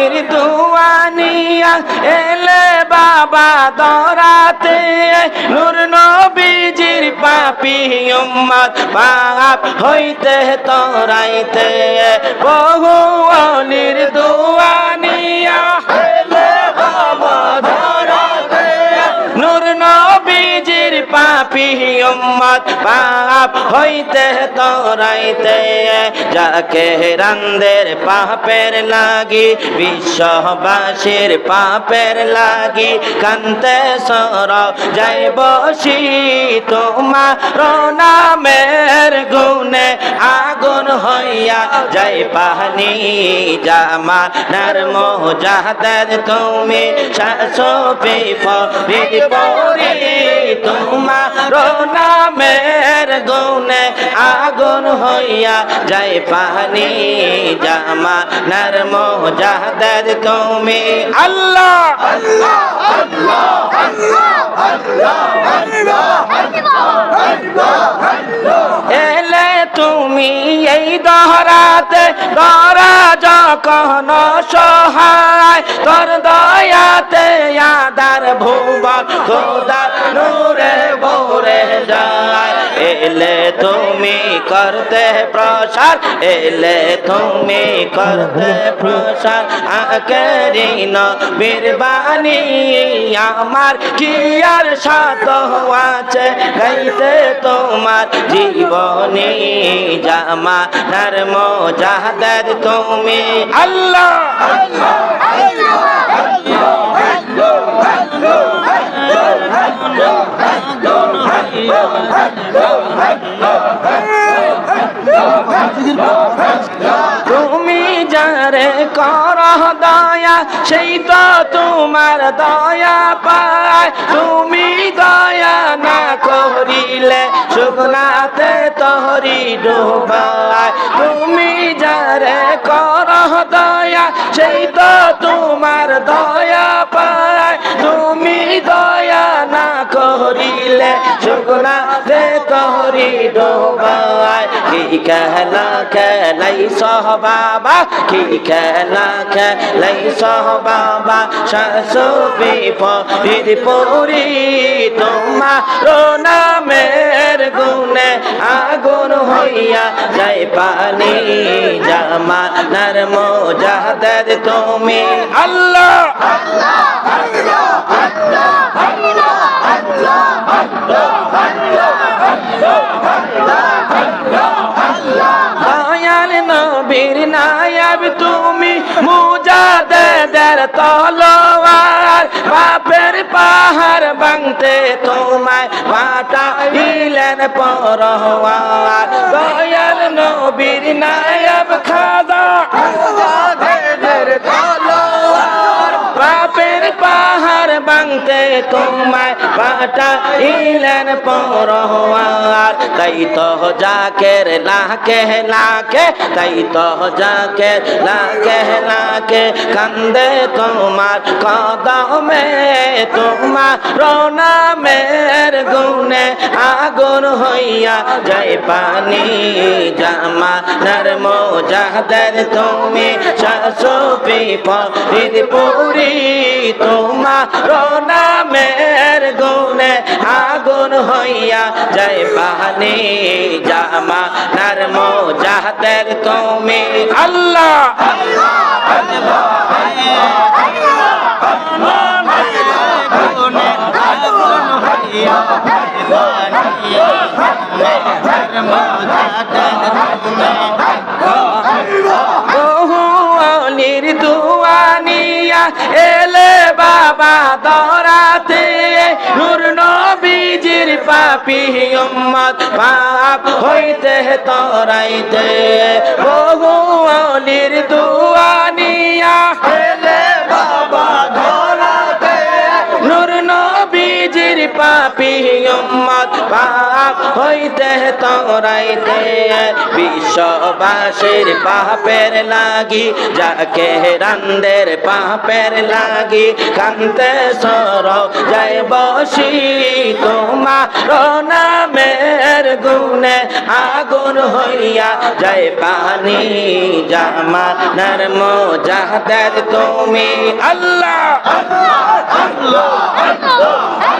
নবীর দুয়ানিয়া এলে বাবা দরাতে। নূর নবীজির পাপি উম্মত পাপ হইতে তরাইতে। বহু অলির দুয়ানিয়া পাপি উম্মত পাপ হইতে তরাইতে, যাকে রান্দের পাপের লাগি, বিশ্ববাসীর পাপের লাগি, কান্তে সর যাই বসি তোমার নামের গুনে আগুন হইয়া যাই পানি জামা নর্ম যাহাদের তুমি শাসপি পরি পরি তোমার নামের গুনে আগুন হইয়া যাই পানি জামা নর্ম যাহাদের তুমি আল্লাহ এলে তুমি এই দহরাতে দরা যখন সহায় তোর দয়াতে আদার ভুবন খোদা এলে তুমি করতে প্রসার, এলে তুমি করতে প্রসার। আকেরিন বীরবাণী আমার কি আর সাত আছে? গাইতে তোমার জীবনী জামা নর্ম যাহাদের তুমি। আল্লাহ আল্লাহ আল্লাহ আল্লাহ আল্লাহ আল্লাহ! আল্লাহ! তুমি যারে কর দয়া, সেই তো তোমার দয়া পায়। তুমি দয়া না করিলে শুকনাতে তহরি ডোবায়। তুমি যারে কর দয়া, সেই তো তোমার দয়া পায়। করিলে জগনাথে রে ডোবায়। কি খেলা খেলাই সহ বাবা, কি খেলা খেলাই সহ বাবা। শাশু বিপরীত পুরি তোমার নামের গুণে আগুন হইয়া যাই পানি। জামা জামানার মোজাদের তুমি আল্লাহ নবীর নায়াব তুমি মুজাদের তলোয়ার, বাপের পাহাড় ভাঙতে তোমায় পাঠাইলেন পরওয়ার দয়াল নবীর নায়াব খাদা বাপের পাহাড় বাংতে তোমায় পাটা ইলেন পরহার তাই তো জাকের লাকে লাকে তাই তো জাকের লাকে লাকে কান্দে তোমার কদমে, তোমার নামের গুনে আগুন হইয়া যায় পানি। জামা নর্ম যাহাদের তুমি শাশু বিপরীত পুরি তোমার নামের গুনে আগুন হইয়া যায় পানি। জামা নর্ম যাহাদের তুমি। আল্লাহ! বহু অলির দুয়ানিয়া এলে বাবা দরাতে নূর নবীজির পাপি উম্মত পাপ হইতে তরাইতে পাপি উম্মত পাপ হইতে তোরাইতে। বিশ্ববাসীর পাপের লাগি, যাকে রান্দের পাপের লাগি, কান্তে সর, যাই বসি তোমার নামের গুনে আগুন হইয়া যায় পানি জামা নরম যাদের তুমি আল্লাহ! আল্লাহ! আল্লাহ!